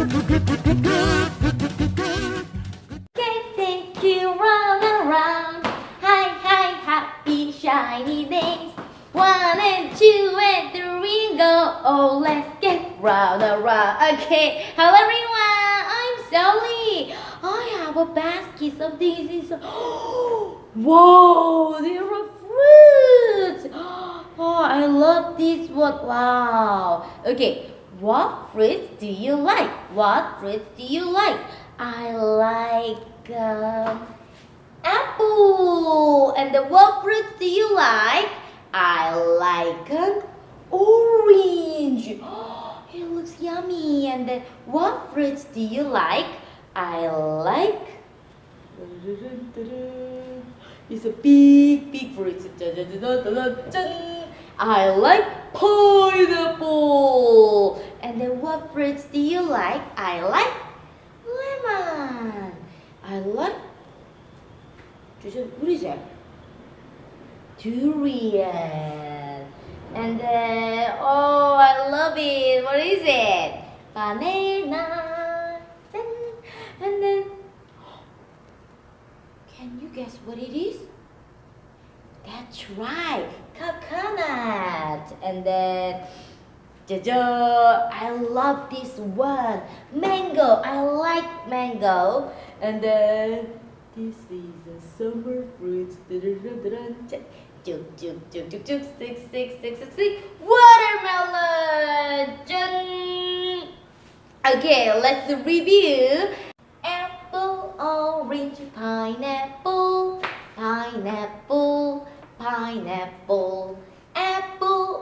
Okay, thank you, round and round. Hi, hi, happy shiny days. One and two and three go. Oh, let's get round and round. Okay, hello everyone. I'm Sally. I have a basket of these. Whoa, there are fruits. Oh, I love this one. Wow. Okay, what fruits do you like? What fruits do you like? I like um, apple. And the what fruits do you like? I like an orange. it looks yummy. And then what fruits do you like? I like. It's a big, big fruit. I like pineapple. And then what fruits do you like? I like lemon. I like. What is that? Durian. And then, oh, I love it. What is it? Banana. And then, can you guess what it is? That's right, coconut. And then, I love this one. Mango, I like mango. And then, this is a summer fruit. Juk, juk, juk, juk, six, six, six, six, six. Watermelon! Okay, let's review. Apple, orange, pineapple, pineapple, pineapple.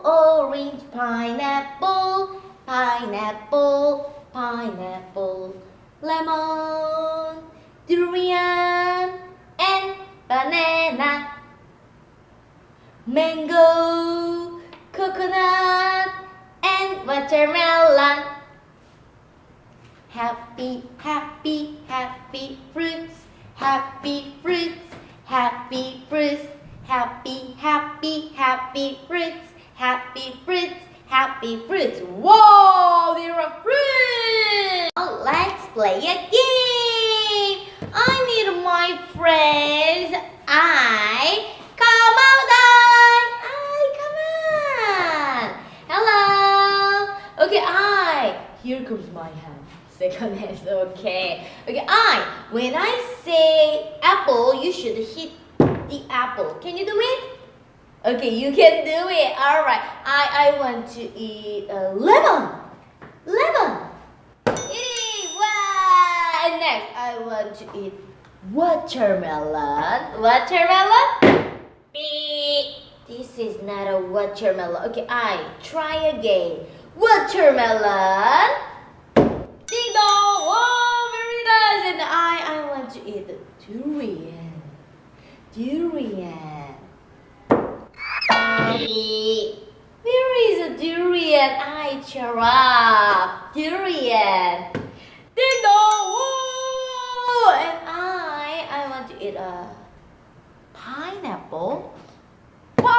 Orange, pineapple, pineapple, pineapple. Lemon, durian, and banana. Mango, coconut, and watermelon. Happy, happy, happy fruits, happy fruits, happy fruits, happy, happy, happy fruits, happy fruits, happy fruits. Whoa, there are fruits! Now let's play a game. I need my friends. I come out. I come on. Hello. Okay, I. Here comes my hand. Second hand. Okay. Okay, I. When I say apple, you should hit the apple. Can you do it? Okay, you can do it. All right. I I want to eat a lemon. Lemon. Eat. Wow. And next, I want to eat watermelon. Watermelon. Beep. This is not a watermelon. Okay, I try again. Watermelon. Ding dong. Oh, very nice. And I I want to eat durian. Durian. Where is a durian? I giraffe. Durian. Ding dong. Woo! And I I want to eat a pineapple. Pineapple.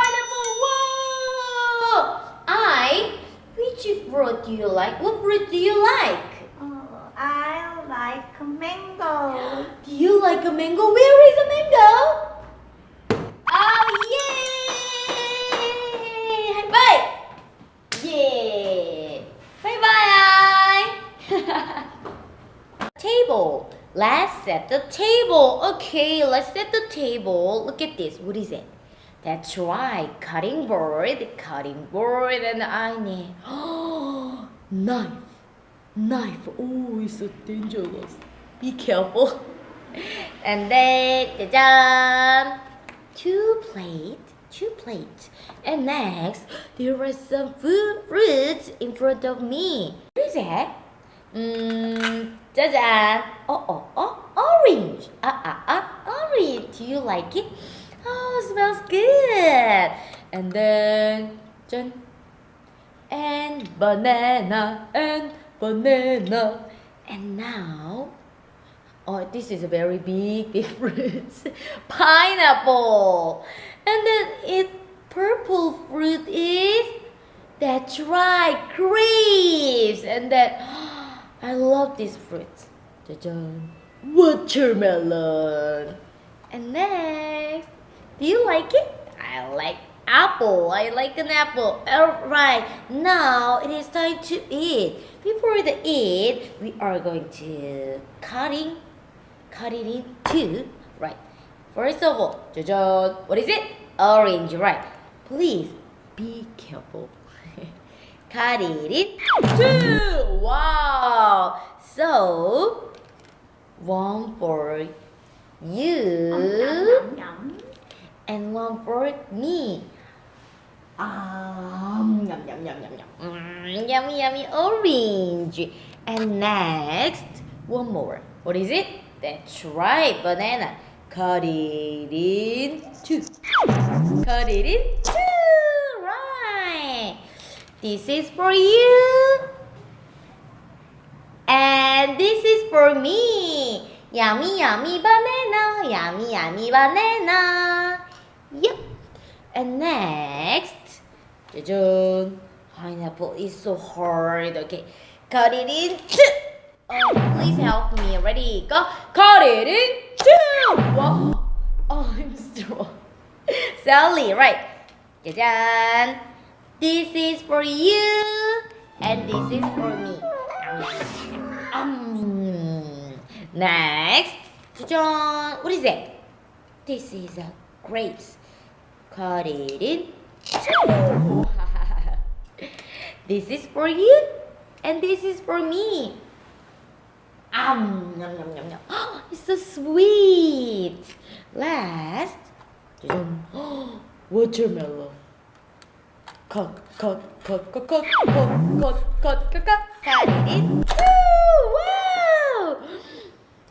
I. Which fruit do you like? What fruit do you like? Oh, I like mango. Do you like a mango? Where Okay, let's set the table. Look at this. What is it? That's right. Cutting board, cutting board, and I need oh, knife. Knife. Oh, it's so dangerous. Be careful. And then, ta-da! Two plate, two plates. And next, there are some food fruits in front of me. What is that? Mmm, 짜잔. Oh, oh, oh, orange. Ah, ah, ah, orange. Do you like it? Oh, smells good. And then, dun, and banana, and banana. And now, oh, this is a very big difference. Pineapple. And then it purple fruit is, that's right, grapes. And then, I love this fruit. Ta-da. Watermelon. And next, do you like it? I like apple. I like an apple. Alright, now it is time to eat. Before the eat, we are going to cutting, cut it into, right. First of all, 짜잔. What is it? Orange, right. Please be careful. cut it in two. Wow. So, one for you Nhắm, nhắm. and one for me. Um, yum, yum, yum, yum, yum. Mm, yummy, yummy orange. And next, one more. What is it? That's right, banana. Cut it in two. Cut it in two. Right. This is for you. And this is for me. Yummy, yummy banana. Yummy, yummy banana. Yep. And next, jajan. Pineapple is so hard. Okay, cut it in two. Oh, please help me. Ready? Go. Cut it in two. Whoa. Oh, I'm strong. Sally, right? Jajan. This is for you, and this is for me. Next, John, what is it? This is a grapes. Cut it in two. this is for you, and this is for me. Um, yum yum yum. Oh, it's so sweet. Last, oh, watermelon. Cut, cut, cut, cut, cut, cut, cut, cut, cut, cut, cut it in two.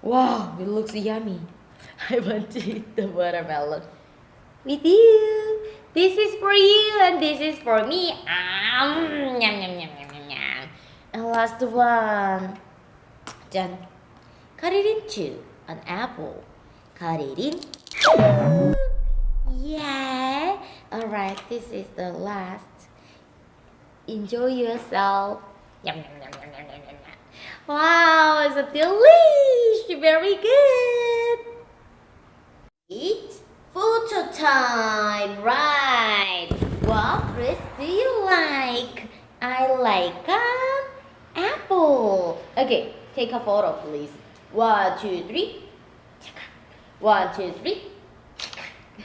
Wow! It looks yummy. I want to eat the watermelon with you. This is for you and this is for me. Um, yum, yum, yum, yum, yum. And last one. Done. Cut it in two. An apple. Cut it in two. Yeah. Alright, this is the last. Enjoy yourself. Yum, yum, yum, yum, yum, yum, yum. Wow, it's a delish. Very good. Eat photo time, right? What fruits do you like? I like an apple. Okay, take a photo, please. One, two, three. One, two, three.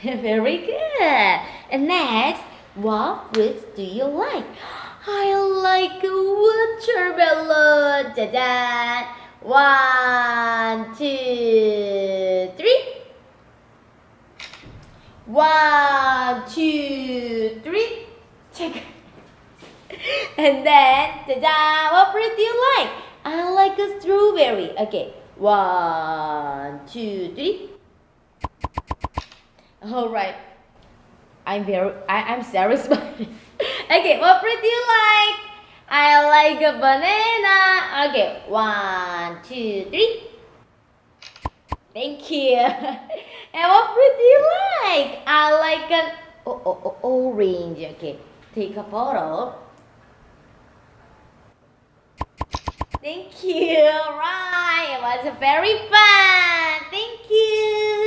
Very good. And next, what fruits do you like? I like watermelon. Ta-da! One, two, three. One, two, three. Check. And then, ta-da! What fruit do you like? I like a strawberry. Okay. One, two, three. All right. I'm very, I, I'm satisfied. okay, what fruit do you like? I like a banana. Okay, one, two, three. Thank you. and what fruit do you like? I like an oh, oh, oh, orange. Okay, take a photo. Thank you. Right, it was very fun. Thank you.